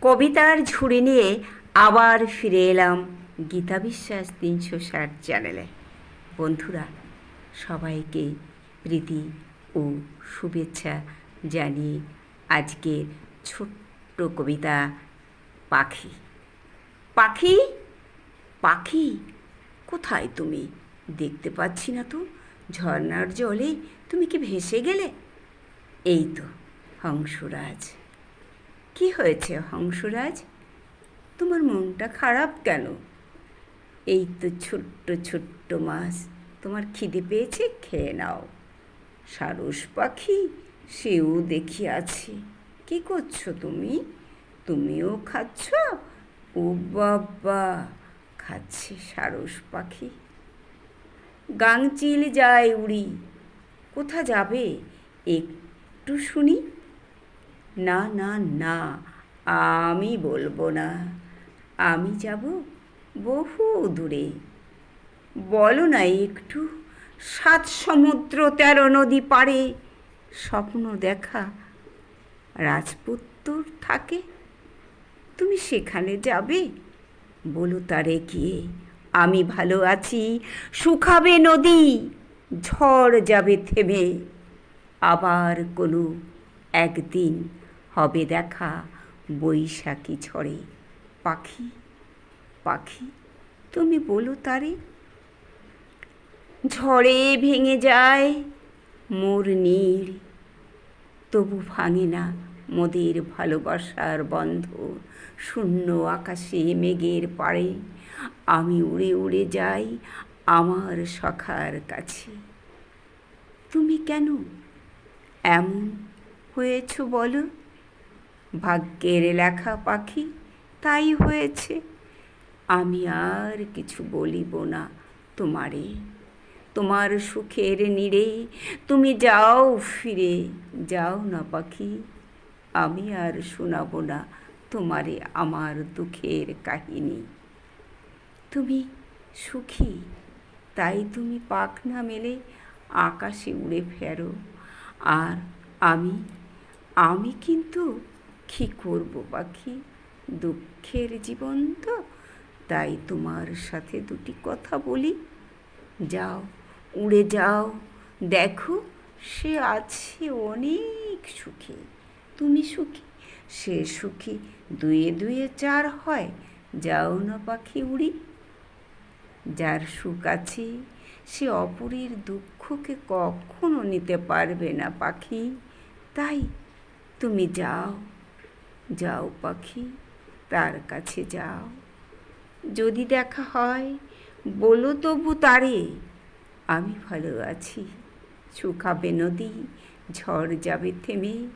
কবিতার ঝুড়ি নিয়ে আবার ফিরে এলাম গীতা বিশ্বাস তিনশো ষাট চ্যানেলে। বন্ধুরা, সবাইকে প্রীতি ও শুভেচ্ছা জানিয়ে আজকের ছোট্ট কবিতা পাখি। পাখি? পাখি? কোথায় তুমি? দেখতে পাচ্ছি না তো। ঝর্নার জলে তুমি কি ভেসে গেলে? এই তো, হংসরাজ। কি হয়েছে, হংসরাজ? তোমার মনটা খারাপ কেন? এই তো ছোট্ট ছোট্ট মাছ, তোমার খিদে পেয়েছে? খেয়ে নাও। সারস পাখি, সেও দেখি আছে কি করছ তুমি? তুমিও খাচ্ছ? ও বাবা, খাচ্ছে সারস পাখি। গাংচিল যায় উড়ি। কোথা যাবে? একটু শুনি। না না না, আমি বলব না। আমি যাব বহু দূরে। বলো না একটু, সাত সমুদ্র তেরো নদী পারে স্বপ্ন দেখা রাজপুত্তর থাকে। তুমি সেখানে যাবে? বলো তারে গিয়ে। আমি ভালো আছি, শুকাবে নদী, ঝড় যাবে থেমে। আবার কোনো একদিন হবে দেখা, বৈশাখী ঝড়ে। পাখি পাখি, তুমি বলো তারে। ঝড়ে ভেঙে যায় মোর নীড় তবু ভাঙে না মোদের ভালোবাসার বন্ধ। শূন্য আকাশে মেঘের পাড়ে আমি উড়ে উড়ে যাই আমার সখার কাছে। তুমি কেন এমন হয়েছ বলো? ভাগ্যের লেখা পাখি তাই হয়েছে। আমি আর কিছু বলিব না তোমারে। তোমার সুখের নীড়ে তুমি যাও ফিরে। যাও না পাখি, আমি আর শোনাব না তোমারে আমার দুঃখের কাহিনী। তুমি সুখী, তাই তুমি পাখনা মেলে আকাশে উড়ে ফেরো। আর আমি আমি কিন্তু কী করব পাখি? দুঃখের জীবন তো, তাই তোমার সাথে দুটি কথা বলি। যাও, উড়ে যাও। দেখো, সে আছে অনেক সুখী। তুমি সুখী? সে সুখী দুয়ে দুয়ে চার হয়। যাও না পাখি উড়ি। যার সুখ আছে, সে অপরের দুঃখকে কখনো নিতে পারবে না পাখি। তাই তুমি যাও। যাও পাখি, তার কাছে যাও। যদি দেখা হয়, বলো তবু তারে, আমি ভালো আছি। শুকাবে নদী, ঝড় যাবে থেমে।